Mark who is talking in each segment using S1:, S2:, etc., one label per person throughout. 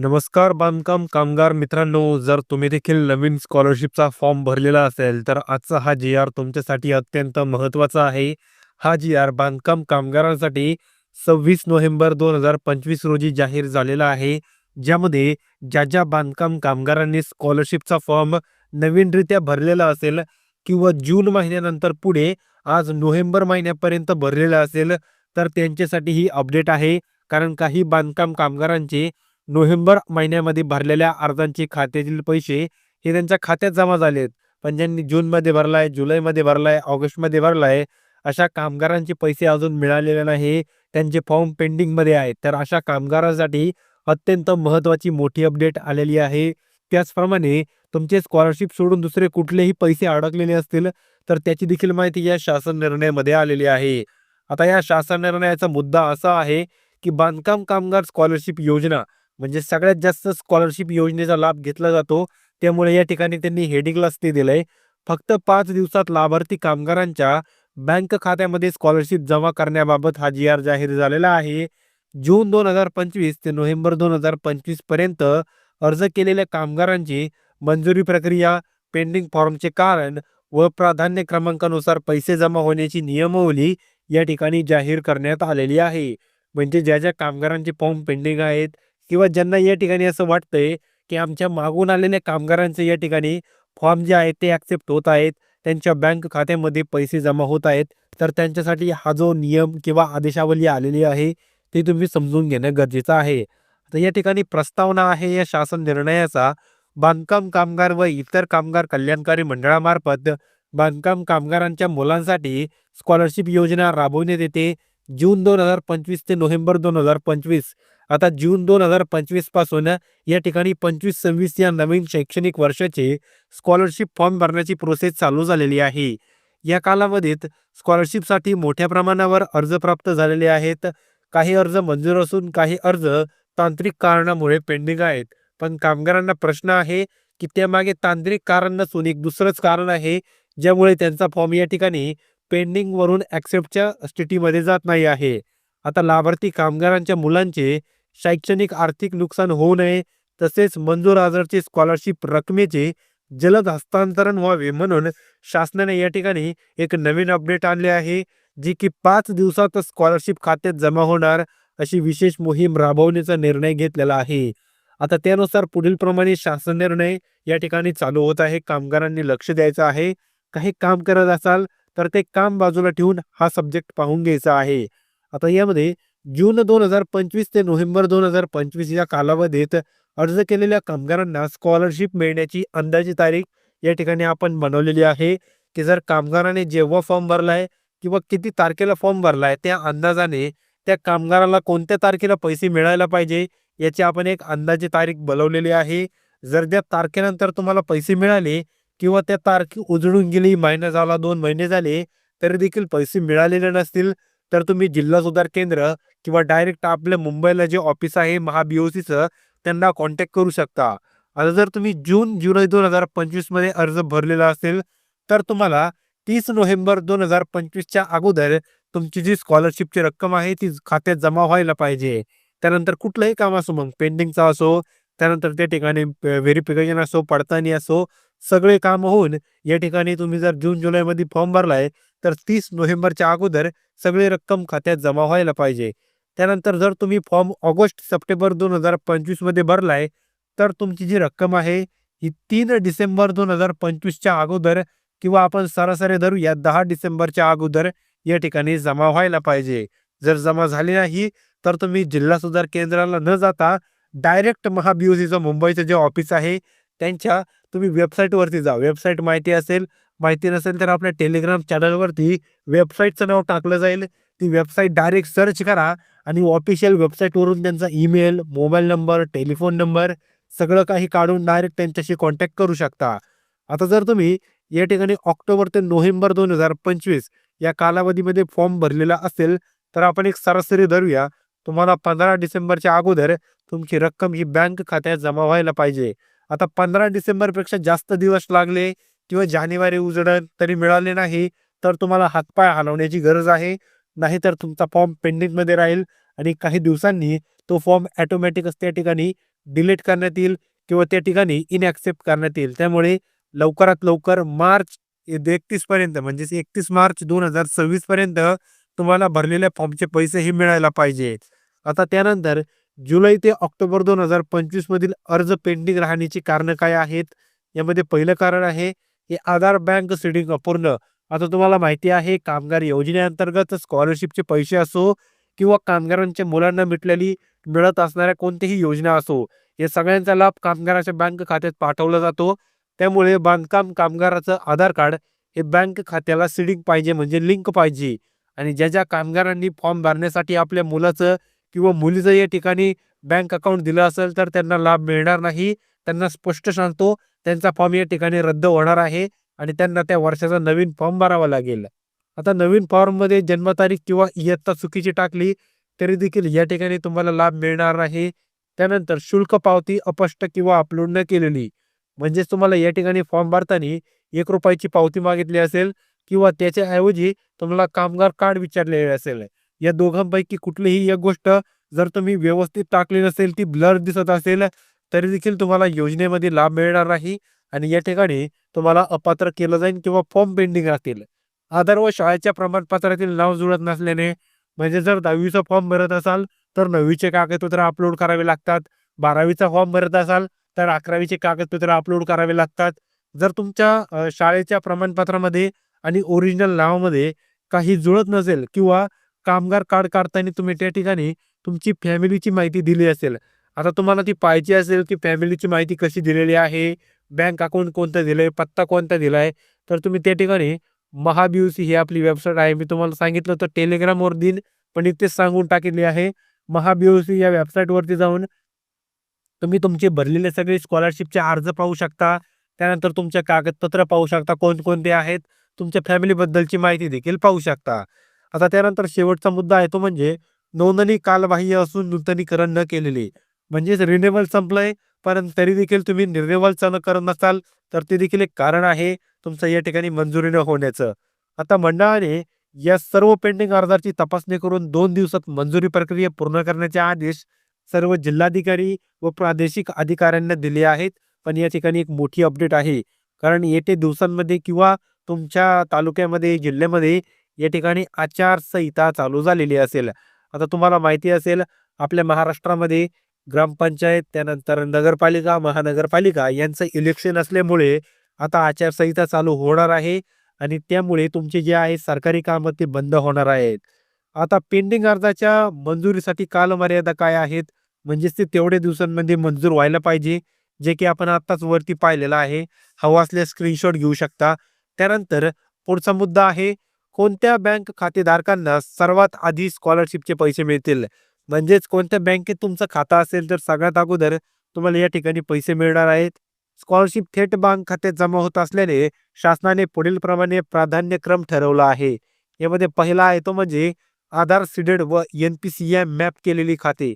S1: नमस्कार बांधकाम कामगार मित्रांनो, जर तुम्ही देखील नवीन स्कॉलरशिपचा फॉर्म भरलेला असेल, तर आजचा हा जी-आर तुमच्यासाठी अत्यंत महत्त्वाचा आहे. हा जी-आर बांधकाम कामगारांसाठी 26 नोव्हेंबर 2025 रोजी जाहीर झालेला आहे. ज्यामध्ये ज्या ज्या बांधकाम कामगारांनी स्कॉलरशिपचा फॉर्म नवीनरित्या भरलेला असेल किंवा जून महिन्यानंतर पुढे आज नोव्हेंबर महिन्यापर्यंत भरलेला असेल, तर त्यांच्यासाठी ही अपडेट आहे. कारण काही बांधकाम कामगारांचे नोव्हेंबर महिन्यामध्ये भरलेल्या अर्जांचे खात्यातील पैसे हे त्यांच्या खात्यात जमा झालेत. पण ज्यांनी जूनमध्ये भरलाय, जुलैमध्ये भरलाय, ऑगस्टमध्ये भरलाय, अशा कामगारांचे पैसे अजून मिळालेले नाही. त्यांचे फॉर्म पेंडिंगमध्ये आहेत. तर अशा कामगारांसाठी अत्यंत महत्त्वाची मोठी अपडेट आलेली आहे. त्याचप्रमाणे तुमचे स्कॉलरशिप सोडून दुसरे कुठलेही पैसे अडकलेले असतील, तर त्याची देखील माहिती या शासन निर्णयामध्ये आलेली आहे. आता या शासन निर्णयाचा मुद्दा असा आहे, की बांधकाम कामगार स्कॉलरशिप योजना म्हणजे सगळ्यात जास्त स्कॉलरशिप योजनेचा लाभ घेतला जातो. त्यामुळे या ठिकाणी त्यांनी हेडिंगलाच ते दिलंय. फक्त पाच दिवसात लाभार्थी कामगारांच्या बँक खात्यामध्ये स्कॉलरशिप जमा करण्याबाबत हा जी-आर जाहीर झालेला आहे. जून 2025 ते नोव्हेंबर 2025 पर्यंत अर्ज केलेल्या कामगारांची मंजुरी प्रक्रिया, पेंडिंग फॉर्मचे कारण व प्राधान्य क्रमांकानुसार पैसे जमा होण्याची नियमावली या ठिकाणी जाहीर करण्यात आलेली आहे. म्हणजे ज्या ज्या कामगारांचे फॉर्म पेंडिंग आहेत किंवा ज्यांना या ठिकाणी असं वाटतंय, की आमच्या मागून आलेल्या कामगारांचे या ठिकाणी फॉर्म जे आहेत ते ॲक्सेप्ट होत आहेत. त्यांच्या बँक खात्यामध्ये पैसे जमा होत आहेत. तर त्यांच्यासाठी हा जो नियम किंवा आदेशावली आलेली आहे, ते तुम्ही समजून घेणं गरजेचं आहे. तर या ठिकाणी प्रस्तावना आहे या शासन निर्णयाचा बांधकाम कामगार व इतर कामगार कल्याणकारी मंडळामार्फत बांधकाम कामगारांच्या मुलांसाठी स्कॉलरशिप योजना राबवण्यात येते. जून 2025 ते नोव्हेंबर 2025 आता जून 2025 पासून या ठिकाणी 25-26 या नवीन शैक्षणिक वर्षाचे स्कॉलरशिप फॉर्म भरण्याची प्रोसेस चालू झालेली आहे. या कालावधीत स्कॉलरशिपसाठी मोठ्या प्रमाणावर अर्ज प्राप्त झालेले आहेत. काही अर्ज मंजूर असून काही अर्ज तांत्रिक कारणामुळे पेंडिंग आहेत. पण कामगारांना प्रश्न आहे, की त्यामागे तांत्रिक कारण नसून एक दुसरंच कारण आहे, ज्यामुळे त्यांचा फॉर्म या ठिकाणी पेंडिंगवरून ॲक्सेप्टच्या स्थितीमध्ये जात नाही आहे. आता लाभार्थी कामगारांच्या मुलांचे शैक्षणिक आर्थिक नुकसान होऊ नये, तसेच मंजूर आजारचे स्कॉलरशिप रकमेचे जलद हस्तांतरण व्हावे म्हणून शासनाने या ठिकाणी एक नवीन अपडेट आणले आहे, जी की पाच दिवसात स्कॉलरशिप खात्यात जमा होणार अशी विशेष मोहीम राबवण्याचा निर्णय घेतलेला आहे. आता त्यानुसार पुढीलप्रमाणे शासन निर्णय या ठिकाणी चालू होत आहे. कामगारांनी लक्ष द्यायचं आहे. काही काम करत असाल, तर ते काम बाजूला ठेवून हा सब्जेक्ट पाहून घ्यायचा आहे. आता यामध्ये जून 2025 ते नोव्हेंबर 2025 या कालावधीत अर्ज केलेल्या कामगारांना स्कॉलरशिप मिळण्याची अंदाजी तारीख या ठिकाणी आपण बनवलेली आहे, की जर कामगाराने जेव्हा फॉर्म भरलाय किंवा किती तारखेला फॉर्म भरलाय, त्या अंदाजाने त्या कामगाराला कोणत्या तारखेला पैसे मिळायला पाहिजे, याची आपण एक अंदाजी तारीख बनवलेली आहे. जर त्या तारखेनंतर तुम्हाला पैसे मिळाले किंवा त्या तारखे उजळून गेली, महिना झाला, दोन महिने झाले, तरी देखील पैसे मिळालेले नसतील, तर तुम्ही जिल्हा सुधार केंद्र किंवा डायरेक्ट आपल्या मुंबईला जे ऑफिस आहे महाबीओसीचं सीचं त्यांना कॉन्टॅक्ट करू शकता. आता जर तुम्ही जून, जुलै दोन हजार पंचवीसमध्ये अर्ज भरलेला असेल, तर तुम्हाला तीस नोव्हेंबर दोन हजार पंचवीसच्या अगोदर तुमची जी स्कॉलरशिपची रक्कम आहे ती खात्यात जमा व्हायला पाहिजे. त्यानंतर कुठलंही काम असो मग पेंडिंगचा असो, त्यानंतर त्या ठिकाणी व्हेरिफिकेशन असो, पडताळणी असो, सगळे काम होऊन या ठिकाणी तुम्ही जर जून, जुलैमध्ये फॉर्म भरलाय, तर तीस नोव्हेंबरच्या अगोदर सगळी रक्कम खात्यात जमा व्हायला पाहिजे. त्यानंतर जर तुम्ही फॉर्म ऑगस्ट, सप्टेंबर दोन हजार पंचवीसमध्ये भरलाय, तर तुमची जी रक्कम आहे ही तीन डिसेंबर दोन हजार पंचवीसच्या अगोदर किंवा आपण सरासरी धरूया दहा डिसेंबरच्या अगोदर या ठिकाणी जमा व्हायला पाहिजे. जर जमा झाली नाही, तर तुम्ही जिल्हा सुधार केंद्राला न जाता डायरेक्ट महाबीओसीचं सीचं मुंबईचं जे ऑफिस आहे, त्यांच्या तुम्ही वेबसाईटवरती जा. वेबसाईट माहिती असेल, माहिती नसेल तर आपल्या टेलिग्राम चॅनलवरती वेबसाईटचं नाव टाकलं जाईल. ती वेबसाईट डायरेक्ट सर्च करा आणि ऑफिशियल वेबसाईटवरून त्यांचा email, mobile number, telephone number सगळं काही काढून डायरेक्ट त्यांच्याशी कॉन्टॅक्ट करू शकता. आता जर तुम्ही या ठिकाणी ऑक्टोबर ते नोव्हेंबर 2025 या कालावधीमध्ये फॉर्म भरलेला असेल, तर आपण एक सरासरी धरूया. तुम्हाला 15 डिसेंबरच्या अगोदर तुमची रक्कम ही बँक खात्यात जमा व्हायला पाहिजे. आता 15 डिसेंबरपेक्षा जास्त दिवस लागले किंवा जानेवारी उजळलं तरी मिळाले नाही, तर तुम्हाला हातपाय हलवण्याची गरज आहे. नाहीतर तुमचा फॉर्म पेंडिंगमध्ये राहील आणि काही दिवसांनी तो फॉर्म ॲटोमॅटिकच त्या ठिकाणी डिलीट करण्यात येईल किंवा त्या ठिकाणी इनॲक्सेप्ट करण्यात येईल त्यामुळे लवकरात लवकर मार्च एकतीसपर्यंत म्हणजेच एकतीस मार्च दोन हजार सव्वीसपर्यंत तुम्हाला भरलेल्या फॉर्मचे पैसेही मिळायला पाहिजे आता त्यानंतर जुलै ते ऑक्टोबर दोन हजार पंचवीस मधील अर्ज पेंडिंग राहण्याची कारणं काय आहेत? यामध्ये पहिलं कारण आहे हे आधार बँक सिडिंग अपूर्ण. आता तुम्हाला माहिती आहे कामगार योजनेअंतर्गत स्कॉलरशिपचे पैसे असो किंवा कामगारांच्या मुलांना मिटलेली मिळत असणाऱ्या कोणतीही योजना असो या सगळ्यांचा लाभ कामगाराच्या बँक खात्यात पाठवला जातो. त्यामुळे बांधकाम कामगाराचं आधार कार्ड हे बँक खात्याला सिडिंग पाहिजे म्हणजे लिंक पाहिजे. आणि ज्या ज्या कामगारांनी फॉर्म भरण्यासाठी आपल्या मुलाचं किंवा मुलीचं या ठिकाणी बँक अकाउंट दिलं असेल तर त्यांना लाभ मिळणार नाही. त्यांना स्पष्ट सांगतो त्यांचा फॉर्म या ठिकाणी रद्द होणार आहे आणि त्यांना त्या वर्षाचा नवीन फॉर्म भरावा लागेल. आता नवीन फॉर्ममध्ये जन्मतारीख किंवा इयत्ता चुकीची टाकली तरी देखील या ठिकाणी तुम्हाला लाभ मिळणार नाही. त्यानंतर शुल्क पावती अपष्ट किंवा अपलोड न केलेली म्हणजेच तुम्हाला या ठिकाणी फॉर्म भरताना एक रुपयाची पावती मागितली असेल किंवा त्याच्याऐवजी तुम्हाला कामगार कार्ड विचारलेले असेल. या दोघांपैकी कुठलीही एक गोष्ट जर तुम्ही व्यवस्थित टाकली नसेल ती ब्लर दिसत असेल तरी देखील तुम्हाला योजनेमध्ये लाभ मिळणार नाही आणि या ठिकाणी तुम्हाला अपात्र केलं जाईल किंवा फॉर्म पेंडिंग राहतील. आधार व शाळेच्या प्रमाणपत्रातील नाव जुळत नसल्याने म्हणजे जर दहावीचा फॉर्म भरत असाल तर नववीचे कागदपत्र अपलोड करावे लागतात. बारावीचा फॉर्म भरत असाल तर अकरावीचे कागदपत्र अपलोड करावे लागतात. जर तुमच्या शाळेच्या प्रमाणपत्रामध्ये आणि ओरिजिनल नावामध्ये काही जुळत नसेल किंवा कामगार कार्ड काढताना तुम्ही त्या ठिकाणी तुमची फॅमिलीची माहिती दिली असेल. आता तुम्हाला ती पाहिजे असेल की फॅमिलीची माहिती कशी दिलेली आहे बँक अकाउंट कोणतं दिलं आहे पत्ता कोणता दिला आहे तर तुम्ही त्या ठिकाणी महाबीयूसी ही आपली वेबसाईट आहे. मी तुम्हाला सांगितलं तर टेलिग्रामवर दिन पण इथेच सांगून टाकलेली आहे. महाबीयूसी या वेबसाईटवरती जाऊन तुम्ही तुमचे भरलेले सगळे स्कॉलरशिपचे अर्ज पाहू शकता. त्यानंतर तुमच्या कागदपत्र पाहू शकता कोणकोणते आहेत तुमच्या फॅमिलीबद्दलची माहिती देखील पाहू शकता. आता त्यानंतर शेवटचा मुद्दा आहे तो म्हणजे नोंदणी कालबाह्य असून नूतनीकरण न केलेली. म्हणजेच रिन्युअल संपलंय पण तरी देखील तुम्ही निर्निवल न करत नसाल तर ते देखील एक कारण आहे तुमचं या ठिकाणी मंजुरी न होण्याचं. आता मंडळाने या सर्व पेंडिंग अर्जाची तपासणी करून दोन दिवसात मंजुरी प्रक्रिया पूर्ण करण्याचे आदेश सर्व जिल्हाधिकारी व प्रादेशिक अधिकाऱ्यांना दिले आहेत. पण या ठिकाणी एक मोठी अपडेट आहे. कारण येते दिवसांमध्ये किंवा तुमच्या तालुक्यामध्ये जिल्ह्यामध्ये या ठिकाणी आचारसंहिता चालू झालेली असेल. आता तुम्हाला माहिती असेल आपल्या महाराष्ट्रामध्ये ग्रामपंचायत त्यानंतर नगरपालिका महानगरपालिका यांचं इलेक्शन असल्यामुळे आता आचारसंहिता चालू होणार आहे आणि त्यामुळे तुमचे जे आहे सरकारी कामं ते बंद होणार आहेत. आता पेंडिंग अर्जाच्या मंजुरीसाठी कालमर्यादा काय आहेत? म्हणजेच ते तेवढ्या दिवसांमध्ये मंजूर व्हायला पाहिजे जे की आपण आत्ताच वरती पाहिलेलं आहे. हवा असल्यास स्क्रीनशॉट घेऊ शकता. त्यानंतर पुढचा मुद्दा आहे कोणत्या बँक खातेधारकांना सर्वात आधी स्कॉलरशिपचे पैसे मिळतील? म्हणजेच कोणत्या बँकेत तुमचं खातं असेल तर सगळ्यात अगोदर तुम्हाला या ठिकाणी पैसे मिळणार आहेत. स्कॉलरशिप थेट बँक खात्यात जमा होत असल्याने शासनाने पुढील प्रमाणे प्राधान्यक्रम ठरवला आहे. यामध्ये पहिला आहे तो म्हणजे आधार सीडेड व N P C M map केलेली खाते.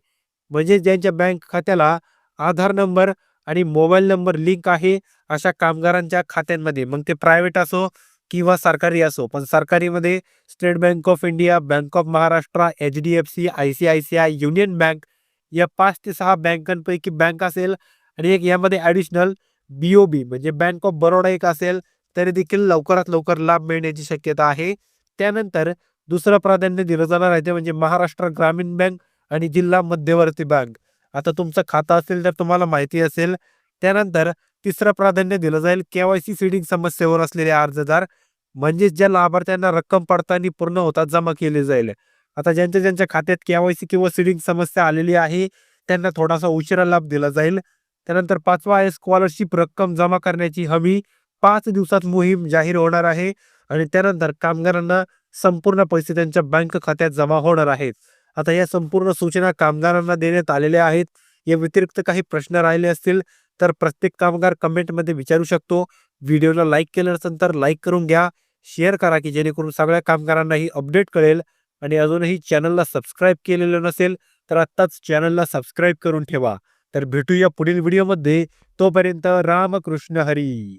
S1: म्हणजे ज्यांच्या बँक खात्याला आधार नंबर आणि मोबाईल नंबर लिंक आहे अशा कामगारांच्या खात्यांमध्ये. मग ते प्रायव्हेट असो किंवा सरकारी असो पण सरकारीमध्ये State Bank of India Bank of Maharashtra H D F C I C I C I Union Bank या पाच ते सहा बँकांपैकी बँक असेल आणि एक यामध्ये ॲडिशनल बी ओ बी म्हणजे बँक ऑफ बरोडा एक असेल तरी देखील लवकरात लवकर लाभ मिळण्याची शक्यता आहे. त्यानंतर दुसरं प्राधान्य दिलं जाणार आहे ते म्हणजे महाराष्ट्र ग्रामीण बँक आणि जिल्हा मध्यवर्ती बँक. आता तुमचं खातं असेल तर तुम्हाला माहिती असेल. त्यानंतर तिसरं प्राधान्य दिलं जाईल केवायसी सीडिंग समस्येवर असलेले अर्जदार. म्हणजेच ज्या लाभार्थ्यांना रक्कम पडताना पूर्ण होतात जमा केली जाईल. आता ज्यांच्या ज्यांच्या खात्यात केवायसी किंवा सीडिंग समस्या आलेली आहे त्यांना थोडासा उशिरा लाभ दिला जाईल. त्यानंतर पाचवा आहे स्कॉलरशिप रक्कम जमा करण्याची हमी पाच दिवसात मोहीम जाहीर होणार आहे आणि त्यानंतर कामगारांना संपूर्ण पैसे त्यांच्या बँक खात्यात जमा होणार आहेत. आता या संपूर्ण सूचना कामगारांना देण्यात आलेल्या आहेत. या व्यतिरिक्त काही प्रश्न राहिले असतील तर प्रत्येक कामगार कमेंटमध्ये विचारू शकतो. व्हिडिओला लाईक केलं असेल तर लाईक करून घ्या. शेअर करा की जेणेकरून सगळ्या कामगारांना ही अपडेट कळेल आणि अजूनही चॅनलला सबस्क्राईब केलेलं नसेल तर आत्ताच चॅनलला सबस्क्राईब करून ठेवा. तर भेटूया पुढील व्हिडिओमध्ये. तोपर्यंत रामकृष्ण हरी.